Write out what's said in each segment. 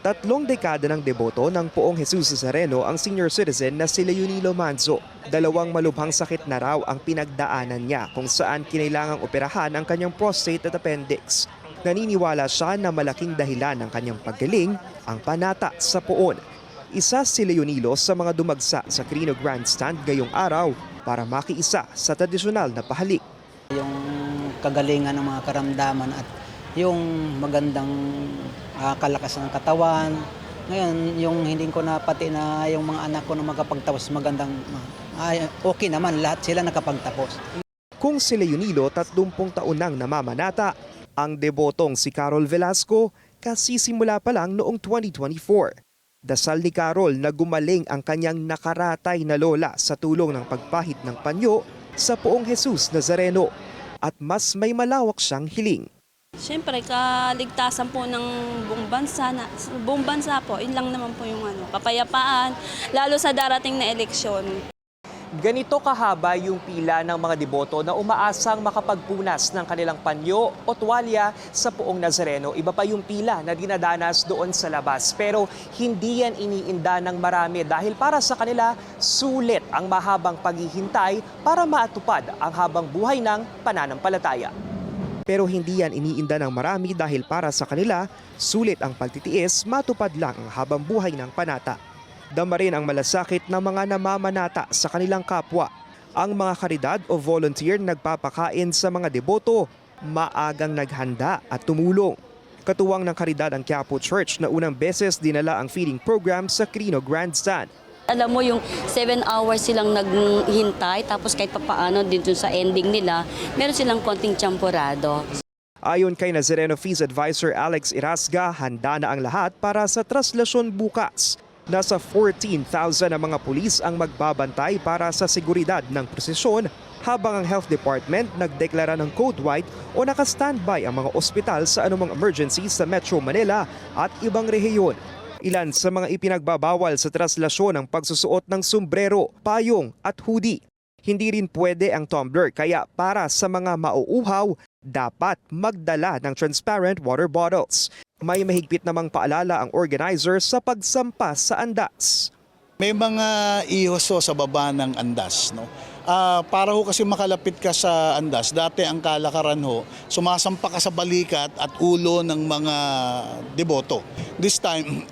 Tatlong dekada ng deboto ng poong Jesus Nazareno ang senior citizen na si Leonilo Manzo. Dalawang malubhang sakit na raw ang pinagdaanan niya kung saan kinailangang operahan ang kanyang prostate at appendix. Naniniwala siya na malaking dahilan ng kanyang paggaling ang panata sa poon. Isa si Leonilo sa mga dumagsa sa Crino Grandstand gayong araw para makiisa sa tradisyonal na pahalik. Yung kagalingan ng mga karamdaman at yung magandang ah, kalakas ng katawan. Ngayon, yung hindi ko na pati na yung mga anak ko na makapagtapos magandang, ay, okay naman, lahat sila nakapagtapos. Kung si Leonilo 30 taon nang namamanata, ang debotong si Carol Velasco kasisimula pa lang noong 2024. Dasal ni Carol na gumaling ang kanyang nakaratay na lola sa tulong ng pagpahid ng panyo sa poong Jesus Nazareno at mas may malawak siyang hiling. Siyempre, kaligtasan po ng buong bansa, na, buong bansa po, yun lang naman po yung ano, kapayapaan, lalo sa darating na eleksyon. Ganito kahaba yung pila ng mga deboto na umaasang makapagpunas ng kanilang panyo o tuwalya sa poong Nazareno. Iba pa yung pila na dinadanas doon sa labas. Pero hindi yan iniinda ng marami dahil para sa kanila, sulit ang mahabang paghihintay para maatupad ang habang buhay ng pananampalataya. Pero hindi yan iniinda ng marami dahil para sa kanila, sulit ang pagtitiis, matupad lang ang habang buhay ng panata. Dama rin ang malasakit ng mga namamanata sa kanilang kapwa. Ang mga karidad o volunteer nagpapakain sa mga deboto, maagang naghanda at tumulong. Katuwang ng karidad ang Quiapo Church na unang beses dinala ang feeding program sa Crino Grandstand. Alam mo yung 7 hours silang naghintay, tapos kahit papaano dun sa ending nila, meron silang konting champurado. Ayon kay Nazareno Fees Advisor Alex Irasga, handa na ang lahat para sa traslasyon bukas. Nasa 14,000 na mga pulis ang magbabantay para sa seguridad ng prosesyon habang ang Health Department nagdeklara ng code white o naka-standby ang mga ospital sa anumang emergency sa Metro Manila at ibang rehiyon. Ilan sa mga ipinagbabawal sa traslasyon ang pagsusuot ng sombrero, payong at hoodie. Hindi rin pwede ang tumbler kaya para sa mga mauuhaw, dapat magdala ng transparent water bottles. May mahigpit namang paalala ang organizer sa pagsampa sa andas. May mga ihos ho sa baba ng andas. No? Ah, para ho kasi makalapit ka sa andas, dati ang kalakaran ho, sumasampa ka sa balikat at ulo ng mga deboto. This time,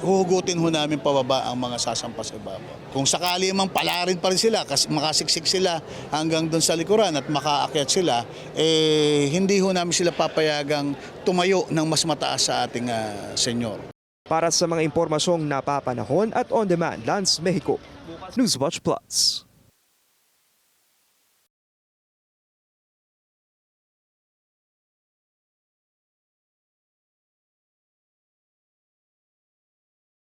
huhugutin ho namin pababa ang mga sasampa sa ibabaw. Kung sakali mang palarin pa rin sila, kasi makasiksik sila hanggang doon sa likuran at makaakyat sila, eh, hindi ho namin sila papayagang tumayo ng mas mataas sa ating ah, senyor. Para sa mga impormasyong napapanahon at on-demand, Lance Mexico. Newswatch Plus.